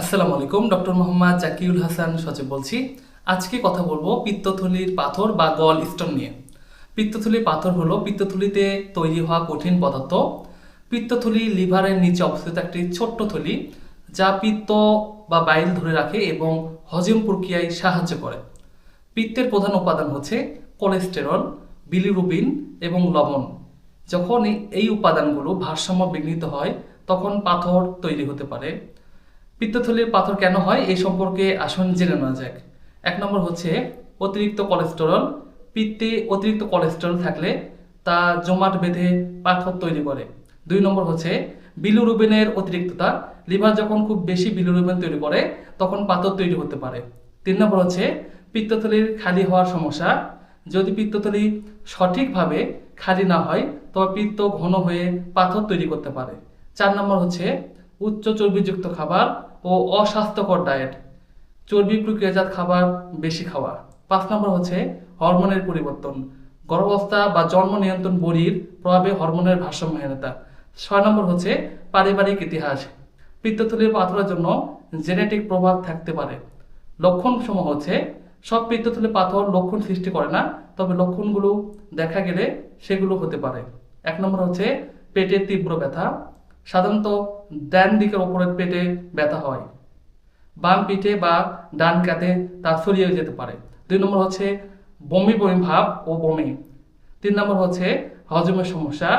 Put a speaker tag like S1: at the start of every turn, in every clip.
S1: আসসালামু আলাইকুম, ডক্টর মোহাম্মদ জাকিউল হাসান সচিব বলছি। আজকে কথা বলব পিত্তথলির পাথর বা গল স্টোন নিয়ে। পিত্তথলির পাথর হলো পিত্তথলিতে তৈরি হওয়া কঠিন পদার্থ। পিত্তথলি লিভারের নিচে অবস্থিত একটি ছোট্ট থলি, যা পিত্ত বা বাইল ধরে রাখে এবং হজম প্রক্রিয়ায় সাহায্য করে। পিত্তের প্রধান উপাদান হচ্ছে কোলেস্টেরল, বিলিরুবিন এবং লবণ। যখন এই উপাদানগুলো ভারসাম্য বিঘ্নিত হয়, তখন পাথর তৈরি হতে পারে। পিত্তথলির পাথর কেন হয় এই সম্পর্কে আসুন জেনে নেওয়া যাক। এক নম্বর হচ্ছে অতিরিক্ত কোলেস্টেরল পিত্তে অতিরিক্ত কোলেস্টেরল থাকলে তা জমাট বেঁধে পাথর তৈরি করে। দুই নম্বর হচ্ছে বিলুরুবিনের অতিরিক্ততা লিভার যখন খুব বেশি বিলুরুবিন তৈরি করে, তখন পাথর তৈরি হতে পারে। তিন নম্বর হচ্ছে পিত্তথলির খালি হওয়ার সমস্যা, যদি পিত্তথলি সঠিকভাবে খালি না হয়, তবে পিত্ত ঘন হয়ে পাথর তৈরি করতে পারে। চার নম্বর হচ্ছে উচ্চ চর্বিযুক্ত খাবার ও অস্বাস্থ্যকর ডায়েট। চর্বি প্রক্রিয়াজাত খাবার, বেশি খাওয়া। পাঁচ নম্বর হচ্ছে হরমোনের পরিবর্তন। গর্ভাবস্থা বা জন্ম নিয়ন্ত্রণ বড়ির প্রভাবে হরমোনের ভারসাম্যহীনতা। ছয় নম্বর হচ্ছে পারিবারিক ইতিহাস। পিত্তথলির পাথরের জন্য জেনেটিক প্রভাব থাকতে পারে। লক্ষণ সমূহ হচ্ছে, সব পিত্তথলি পাথর লক্ষণ সৃষ্টি করে না, তবে লক্ষণগুলো দেখা গেলে সেগুলো হতে পারে। এক নম্বর হচ্ছে পেটের তীব্র ব্যথা। সাধারণত ডান দিকের ওপরের পেটে ব্যথা হয়। বাম পিঠে বা ডান কাঁধে তা ছড়িয়ে যেতে পারে। দুই নম্বর হচ্ছে বমি বমি ভাব ও বমি। তিন নম্বর হচ্ছে হজমের সমস্যা।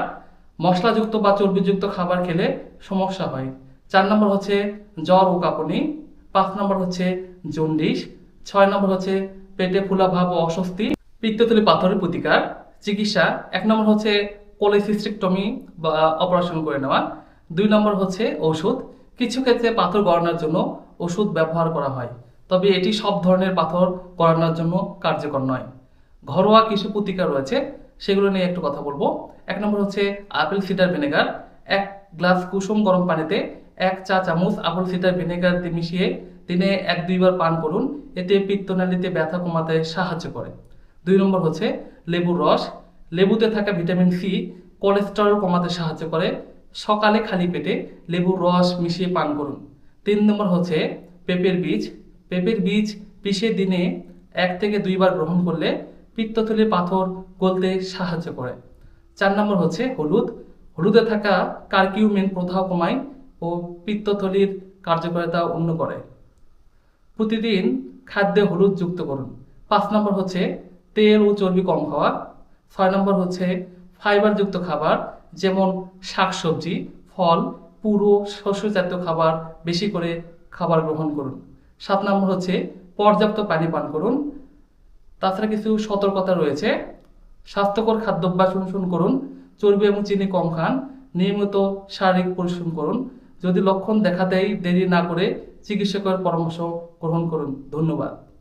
S1: মশলাযুক্ত বা চর্বিযুক্ত খাবার খেলে সমস্যা হয়। চার নম্বর হচ্ছে জ্বর ও কাঁপুনি। পাঁচ নম্বর হচ্ছে জন্ডিস ছয় নম্বর হচ্ছে পেটে ফুলা ভাব ও অস্বস্তি। পিত্তথলি পাথরের প্রতিকার। চিকিৎসা। এক নম্বর হচ্ছে কোলেসিস্টেক্টমি বা অপারেশন করে নেওয়া। দুই নম্বর হচ্ছে ঔষধ। কিছু ক্ষেত্রে পাথর গড়ানোর জন্য ওষুধ ব্যবহার করা হয়, তবে এটি সব ধরনের পাথর গড়ানোর জন্য কার্যকর নয়। ঘরোয়া কিছু প্রতিকার রয়েছে, সেগুলো নিয়ে একটু কথা বলব। এক নম্বর হচ্ছে আপেল সিডার ভিনেগার। এক গ্লাস কুসুম গরম পানিতে এক চা চামচ আপেল সিডার ভিনেগার মিশিয়ে দিনে এক দুইবার পান করুন। এতে পিত্তনালীতে ব্যথা কমাতে সাহায্য করে। দুই নম্বর হচ্ছে লেবুর রস। লেবুতে থাকা ভিটামিন সি, কোলেস্টেরল কমাতে সাহায্য করে। সকালে খালি পেটে লেবুর রস মিশিয়ে পান করুন। তিন নম্বর হচ্ছে পেঁপের বীজ। পেঁপের বীজ পিষে দিনে এক থেকে দুইবার গ্রহণ করলে পিত্তথলির পাথর গলতে সাহায্য করে। চার নম্বর হচ্ছে হলুদ। হলুদে থাকা কার্কিউমেন প্রদাহ কমায় ও পিত্তথলির কার্যকারিতা অন্য করে। প্রতিদিন খাদ্যে হলুদ যুক্ত করুন। পাঁচ নম্বর হচ্ছে তেল ও চর্বি কম খাওয়া। ছয় নম্বর হচ্ছে ফাইবারযুক্ত খাবার। যেমন শাকসবজি, ফল, পুরো শস্য জাতীয় খাবার বেশি করে খাবার গ্রহণ করুন। সাত নম্বর হচ্ছে পর্যাপ্ত পানি পান করুন। তাছাড়া কিছু সতর্কতা রয়েছে। স্বাস্থ্যকর খাদ্যাভ্যাস অনুসরণ করুন। চর্বি এবং চিনি কম খান। নিয়মিত শারীরিক পরিশ্রম করুন। যদি লক্ষণ দেখাতেই দেরি না করে চিকিৎসকের পরামর্শ গ্রহণ করুন। ধন্যবাদ।